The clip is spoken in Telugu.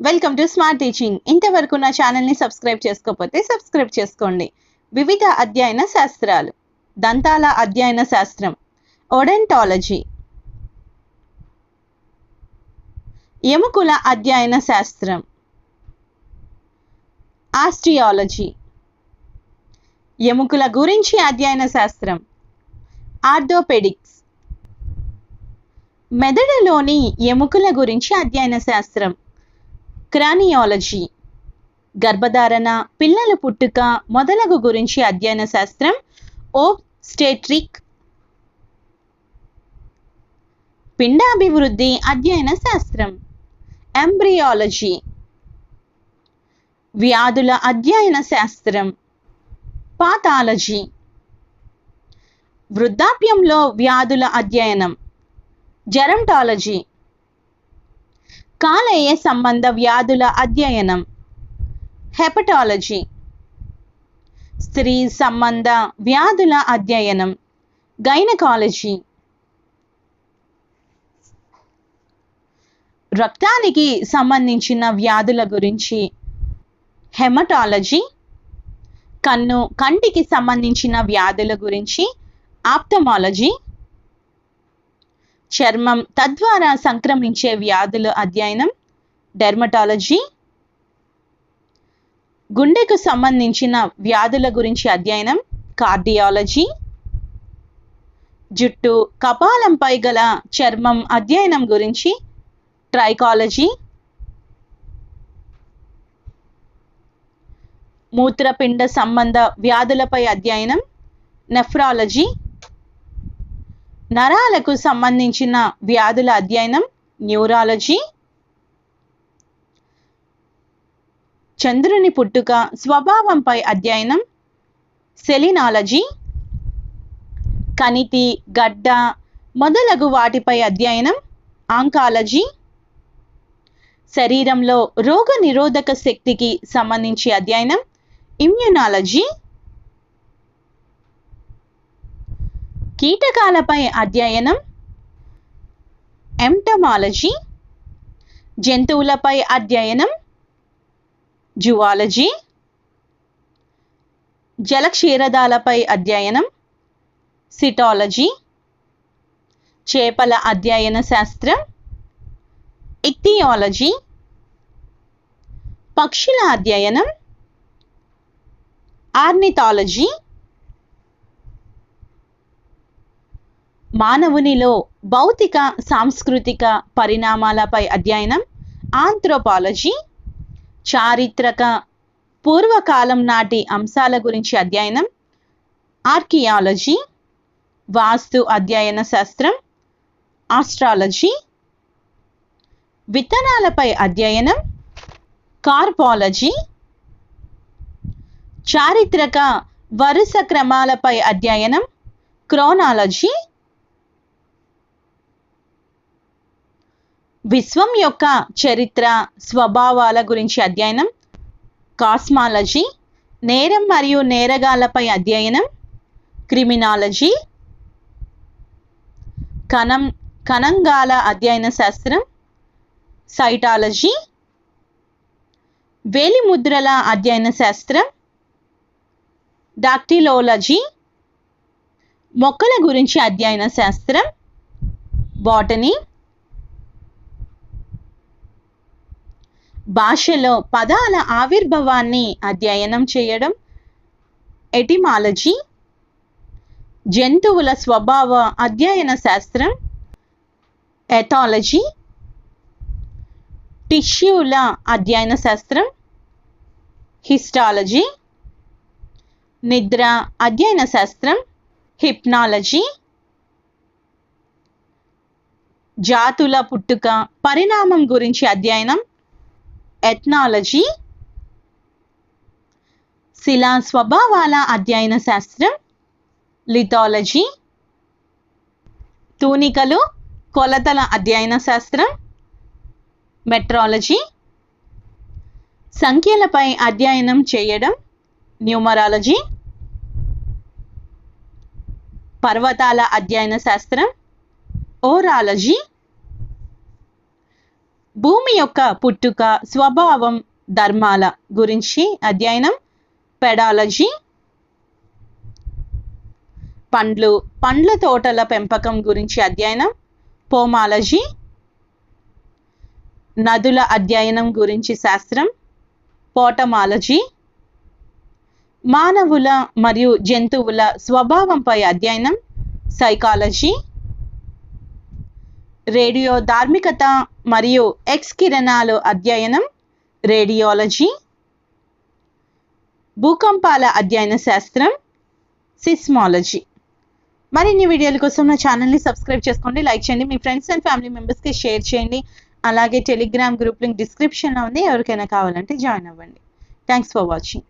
వెల్కమ్ టు స్మార్ట్ టీచింగ్ ఇంతవరకు నా ఛానల్ని సబ్స్క్రైబ్ చేసుకోకపోతే సబ్స్క్రైబ్ చేసుకోండి. వివిధ అధ్యయన శాస్త్రాలు. దంతాల అధ్యయన శాస్త్రం. ఒడెంటాలజీ ఎముకల అధ్యయన శాస్త్రం. ఆస్ట్రియాలజీ ఎముకల గురించి అధ్యయన శాస్త్రం. ఆర్థోపెడిక్స్ మెదడులోని ఎముకల గురించి అధ్యయన శాస్త్రం. క్రానియాలజీ గర్భధారణ పిల్లల పుట్టుక మొదలగు గురించి అధ్యయన శాస్త్రం ఓ స్టేట్రిక్ పిండాభివృద్ధి అధ్యయన శాస్త్రం. ఎంబ్రియాలజీ వ్యాధుల అధ్యయన శాస్త్రం. పాథాలజీ వృద్ధాప్యంలో వ్యాధుల అధ్యయనం. జెరంటాలజీ కాలేయ సంబంధ వ్యాధుల అధ్యయనం. హెపటాలజీ. స్త్రీ సంబంధ వ్యాధుల అధ్యయనం. గైనకాలజీ. రక్తానికి సంబంధించిన వ్యాధుల గురించి. హెమటాలజీ. కన్ను కంటికి సంబంధించిన వ్యాధుల గురించి. ఆప్టమాలజీ. చర్మం తద్వారా సంక్రమించే వ్యాధుల అధ్యయనం డెర్మటాలజీ గుండెకు సంబంధించిన వ్యాధుల గురించి అధ్యయనం కార్డియాలజీ జుట్టు కపాలంపై గల చర్మం అధ్యయనం గురించి ట్రైకాలజీ మూత్రపిండ సంబంధ వ్యాధులపై అధ్యయనం నెఫ్రాలజీ నరాలకు సంబంధించిన వ్యాధుల అధ్యయనం న్యూరాలజీ. చంద్రుని పుట్టుక స్వభావంపై అధ్యయనం సెలినాలజీ. కణితి గడ్డ మొదలగు వాటిపై అధ్యయనం ఆంకాలజీ. శరీరంలో రోగ నిరోధక శక్తికి సంబంధించి అధ్యయనం ఇమ్యునాలజీ. కీటకాలపై అధ్యయనం ఎంటమాలజీ జంతువులపై అధ్యయనం జువాలజీ జలక్షీరదాలపై అధ్యయనం సిటాలజీ చేపల అధ్యయన శాస్త్రం ఇక్తియాలజీ పక్షుల అధ్యయనం ఆర్నిథాలజీ మానవునిలో భౌతిక సాంస్కృతిక పరిణామాలపై అధ్యయనం ఆంథ్రోపాలజీ చారిత్రక పూర్వకాలం నాటి అంశాల గురించి అధ్యయనం ఆర్కియాలజీ వాస్తు అధ్యయన శాస్త్రం ఆస్ట్రాలజీ విత్తనాలపై అధ్యయనం కార్పాలజీ చారిత్రక వరుస క్రమాలపై అధ్యయనం క్రోనాలజీ విశ్వం యొక్క చరిత్ర స్వభావాల గురించి అధ్యయనం కాస్మాలజీ నేరం మరియు నేరగాలపై అధ్యయనం క్రిమినాలజీ కణం కణంగాల అధ్యయన శాస్త్రం సైటాలజీ వేలిముద్రల అధ్యయన శాస్త్రం డాక్టిలోలజీ మొక్కల గురించి అధ్యయన శాస్త్రం బాటనీ భాషలో పదాల ఆవిర్భావాన్ని అధ్యయనం చేయడం ఎటిమాలజీ జంతువుల స్వభావ అధ్యయన శాస్త్రం ఎథాలజీ టిష్యూల అధ్యయన శాస్త్రం హిస్టాలజీ నిద్ర అధ్యయన శాస్త్రం హిప్నాలజీ జాతుల పుట్టుక పరిణామం గురించి అధ్యయనం ఎథ్నాలజీ శిలా స్వభావాల అధ్యయన శాస్త్రం లిథాలజీ తూనికలు కొలతల అధ్యయన శాస్త్రం మెట్రాలజీ సంఖ్యలపై అధ్యయనం చేయడం న్యూమరాలజీ పర్వతాల అధ్యయన శాస్త్రం ఓరాలజీ భూమి యొక్క పుట్టుక స్వభావం ధర్మాల గురించి అధ్యయనం. పెడాలజీ. పండ్లు పండ్ల తోటల పెంపకం గురించి అధ్యయనం. పోమాలజీ. నదుల అధ్యయనం గురించి శాస్త్రం. పోటమాలజీ. మానవుల మరియు జంతువుల స్వభావంపై అధ్యయనం. సైకాలజీ. రేడియో ధార్మికత మరియు ఎక్స్ కిరణాలు అధ్యయనం రేడియాలజీ భూకంపాల అధ్యయన శాస్త్రం సిస్మాలజీ. మరిన్ని వీడియోల కోసం నా ఛానల్ని సబ్స్క్రైబ్ చేసుకోండి లైక్ చేయండి మీ ఫ్రెండ్స్ అండ్ ఫ్యామిలీ మెంబర్స్కి షేర్ చేయండి. అలాగే టెలిగ్రామ్ గ్రూప్ లింక్ డిస్క్రిప్షన్లో ఉంది ఎవరికైనా కావాలంటే జాయిన్ అవ్వండి. Thanks for watching.